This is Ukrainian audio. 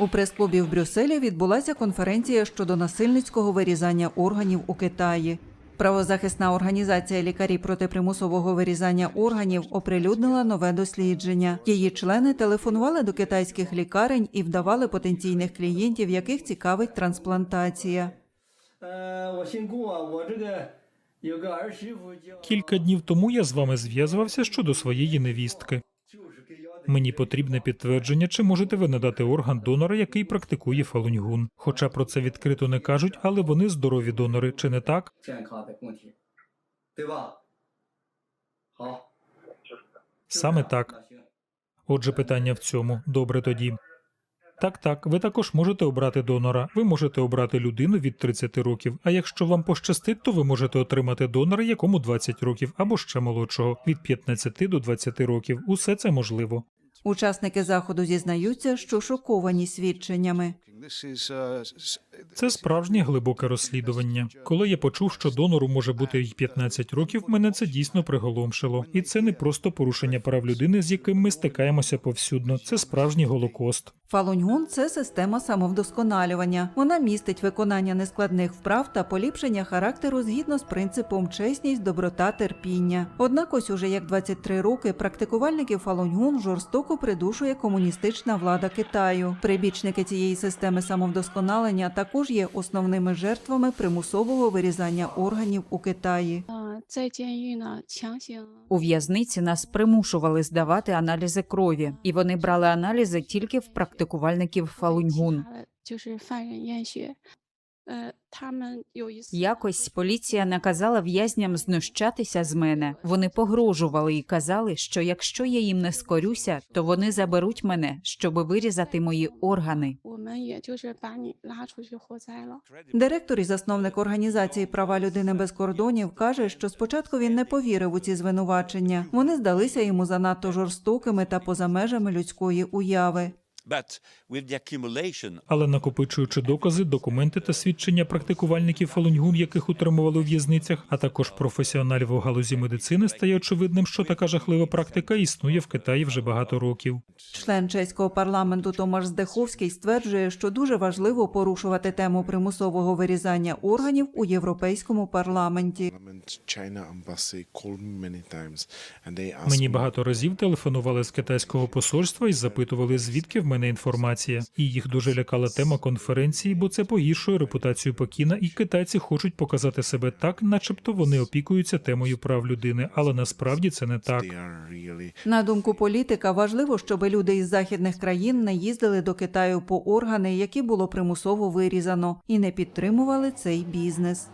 У прес-клубі в Брюсселі відбулася конференція щодо насильницького вирізання органів у Китаї. Правозахисна організація лікарів проти примусового вирізання органів оприлюднила нове дослідження. Її члени телефонували до китайських лікарень і вдавали потенційних клієнтів, яких цікавить трансплантація. Кілька днів тому я з вами зв'язувався щодо своєї невістки. Мені потрібне підтвердження, чи можете ви надати орган донора, який практикує фалуньгун. Хоча про це відкрито не кажуть, але вони здорові донори, чи не так? Саме так. Отже, питання в цьому. Добре тоді. Так, так, ви також можете обрати донора. Ви можете обрати людину від 30 років. А якщо вам пощастить, то ви можете отримати донора, якому 20 років або ще молодшого, від 15 до 20 років. Усе це можливо. Учасники заходу зізнаються, що шоковані свідченнями. Це справжнє глибоке розслідування. Коли я почув, що донору може бути й 15 років, мене це дійсно приголомшило. І це не просто порушення прав людини, з яким ми стикаємося повсюдно. Це справжній голокост. Фалуньгун це система самовдосконалювання. Вона містить виконання нескладних вправ та поліпшення характеру згідно з принципом чесність, доброта, терпіння. Однак, ось уже як 23 роки практикувальників Фалуньгун жорстоко придушує комуністична влада Китаю. Прибічники цієї системи самовдосконалення також є основними жертвами примусового вирізання органів у Китаї. У в'язниці нас примушували здавати аналізи крові, і вони брали аналізи тільки в практикувальників фалуньгун. Якось поліція наказала в'язням знущатися з мене. Вони погрожували і казали, що якщо я їм не скорюся, то вони заберуть мене, щоб вирізати мої органи. Директор і засновник організації права людини без кордонів каже, що спочатку він не повірив у ці звинувачення. Вони здалися йому занадто жорстокими та поза межами людської уяви. But with the accumulation Але накопичуючи докази, документи та свідчення практикувальників фалуньгун, яких утримували у в'язницях, а також професіоналів у галузі медицини, стає очевидним, що така жахлива практика існує в Китаї вже багато років. Член чеського парламенту Томаш Здеховський стверджує, що дуже важливо порушувати тему примусового вирізання органів у європейському парламенті. Parliament China embassy called me many times, and they asked Мені багато разів телефонували з китайського посольства і запитували, звідки в мене інформація. І їх дуже лякала тема конференції, бо це погіршує репутацію Пекіна, і китайці хочуть показати себе так, начебто вони опікуються темою прав людини, але насправді це не так. На думку політика, важливо, щоб люди із західних країн не їздили до Китаю по органи, які було примусово вирізано, і не підтримували цей бізнес.